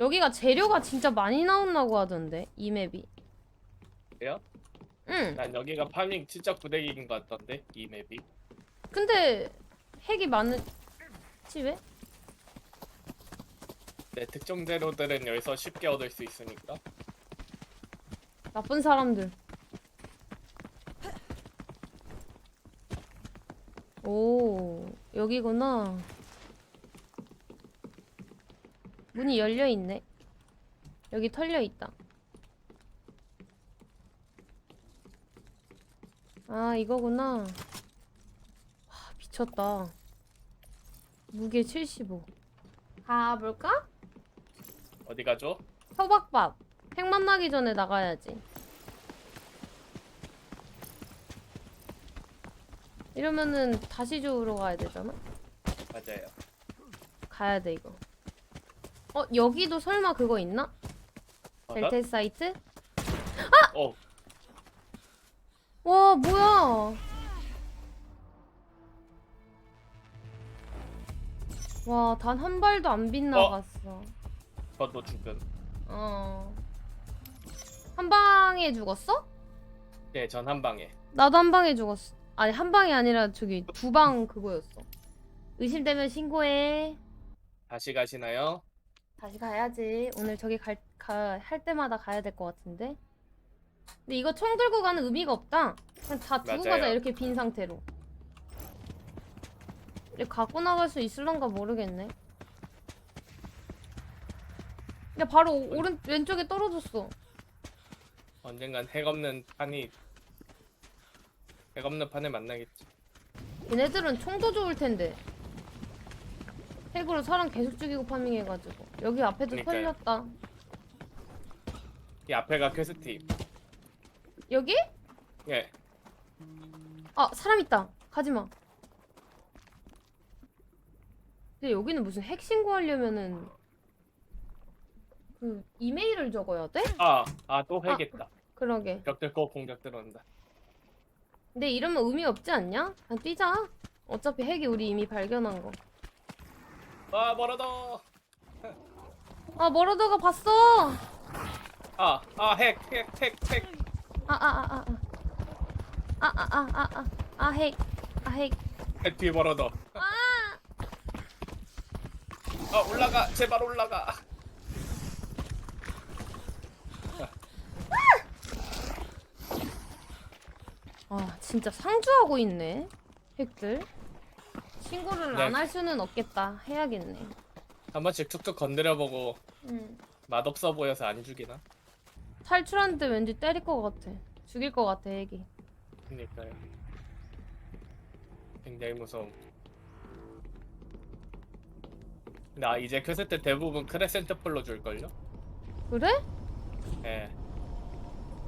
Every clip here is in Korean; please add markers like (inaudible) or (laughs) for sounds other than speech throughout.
여기가 재료가 진짜 많이 나온다고 하던데 이 맵이. 그래요? 응. 난 여기가 파밍 진짜 부대기인 것 같던데 이 맵이. 근데 핵이 많은지 왜? 내 특정 재료들은 여기서 쉽게 얻을 수 있으니까. 나쁜 사람들. 오, 여기구나. 문이 열려 있네. 여기 털려 있다. 아, 이거구나. 와, 미쳤다. 무게 75. 가볼까? 어디 가죠? 호박밥. 핵 만나기 전에 나가야지. 이러면은 다시 주우러 가야 되잖아? 맞아요. 가야 돼 이거. 어 여기도 설마 그거 있나? 어, 델테 사이트? 어, 와 뭐야? 와 단 한 발도 안 빗나갔어. 저도 죽음. 어. 한 방에 죽었어? 네, 전 한 방에. 나도 한 방에 죽었어. 아니 한 방이 아니라 저기 두 방 그거였어. 의심되면 신고해. 다시 가시나요? 다시 가야지. 오늘 저기 갈, 가, 할 때마다 가야 될 것 같은데. 근데 이거 총 들고 가는 의미가 없다. 그냥 다 두고 맞아요. 가자 이렇게 빈 상태로. 근데 갖고 나갈 수 있을런가 모르겠네. 야 바로 오- 오른 왼쪽에 떨어졌어. 언젠간 핵 없는 판이 핵 없는 판에 만나겠지. 얘네들은 총도 좋을 텐데. 핵으로 사람 계속 죽이고 파밍해가지고 여기 앞에도 그러니까요. 털렸다. 이 앞에가 퀘스트. 여기? 예. 아 사람 있다. 가지마. 근데 여기는 무슨 핵 신고하려면은 그 이메일을 적어야 돼? 아, 아또 핵했다. 그러게. 벽 뚫고 공격 들어온다. 근데 이러면 의미 없지 않냐? 그냥 뛰자. 어차피 핵이 우리 이미 발견한 거. 아, 멀어도. 아 머러더가 봤어. 아, 아, 핵, 핵, 핵, 핵. 아아아아 아. 아아아아 아. 아 핵. 아 핵. 핵 뒤에 멀어도. 아! 아, 올라가. 제발 올라가. 아 진짜 상주하고 있네 핵들 신고를 네. 안 할 수는 없겠다 해야겠네 한 번씩 툭툭 건드려보고 응. 맛없어 보여서 안 죽이나? 탈출하는데 왠지 때릴 것 같아 죽일 것 같아 핵이 그니까요. 굉장히 무서움. 근데 아, 이제 퀘스트 대부분 크레센트 폴로 줄걸요? 그래? 예.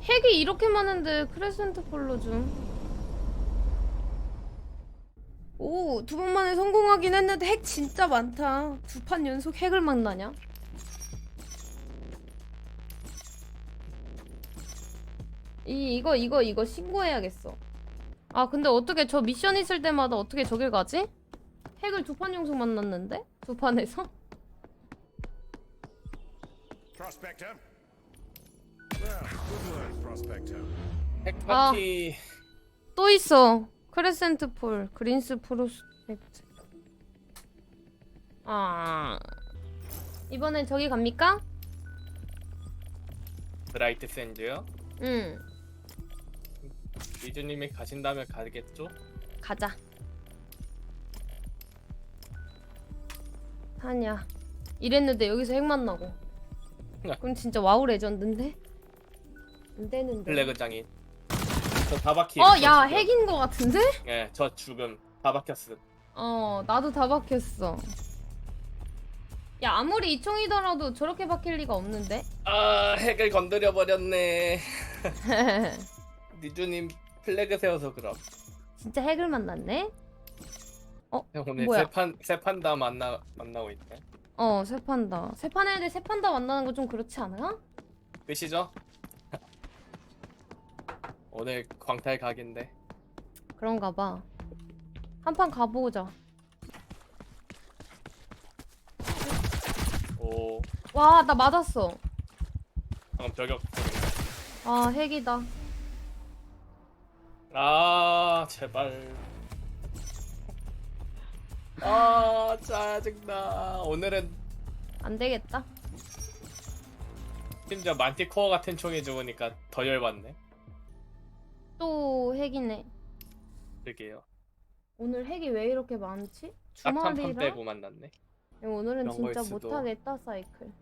핵이 이렇게 많은데 크레센트 폴로 좀 오, 두 번 만에 성공하긴 했는데 핵 진짜 많다. 두 판 연속 핵을 만나냐? 이, 이거, 이거, 이거 신고해야겠어. 아, 근데 어떻게 저 미션 있을 때마다 어떻게 저길 가지? 핵을 두 판 연속 만났는데? 두 판에서? Prospector. Well, good work, Prospector. 핵 아. 파티 또 있어. 크레센트 폴, 그린스 프로스펙트. 아. 이번엔 저기 갑니까? 브라이트 샌즈요? 응. 리즈님이 가신다면 가겠죠? 가자. 하냐. 이랬는데 여기서 핵 만나고. 그럼 진짜 와우 레전드인데? 안 되는데. 플래그 장인. 저 다 박힘. 어, 저 야. 핵인 거 같은데? 예, 저 죽음. 다 박혔음. 어, 나도 다 박혔어. 야, 아무리 이 총이더라도 저렇게 박힐 리가 없는데? 아, 핵을 건드려 버렸네. 리즈님 (laughs) 플래그 세워서 그럼. 진짜 핵을 만났네? 오늘 뭐야? 세판 세판 다 만나 만나고 있네. 어, 세 판다. 세판 애들 세 판다 만나는 거 좀 그렇지 않아? 끝이죠? 오늘 광탈 각인데. 그런가 봐. 한 판 가보자. 오, 와 나 맞았어 방금 저격. 아 핵이다 아 제발. 아 짜증나. 오늘은 안 되겠다 심지어 만티코어 같은 총이 죽으니까 더 열받네. 또 핵이네 그게요. 오늘 핵이 왜 이렇게 많지? 딱한판 주말이라 빼고 만났네. 오늘은 진짜 수도. 못하겠다 사이클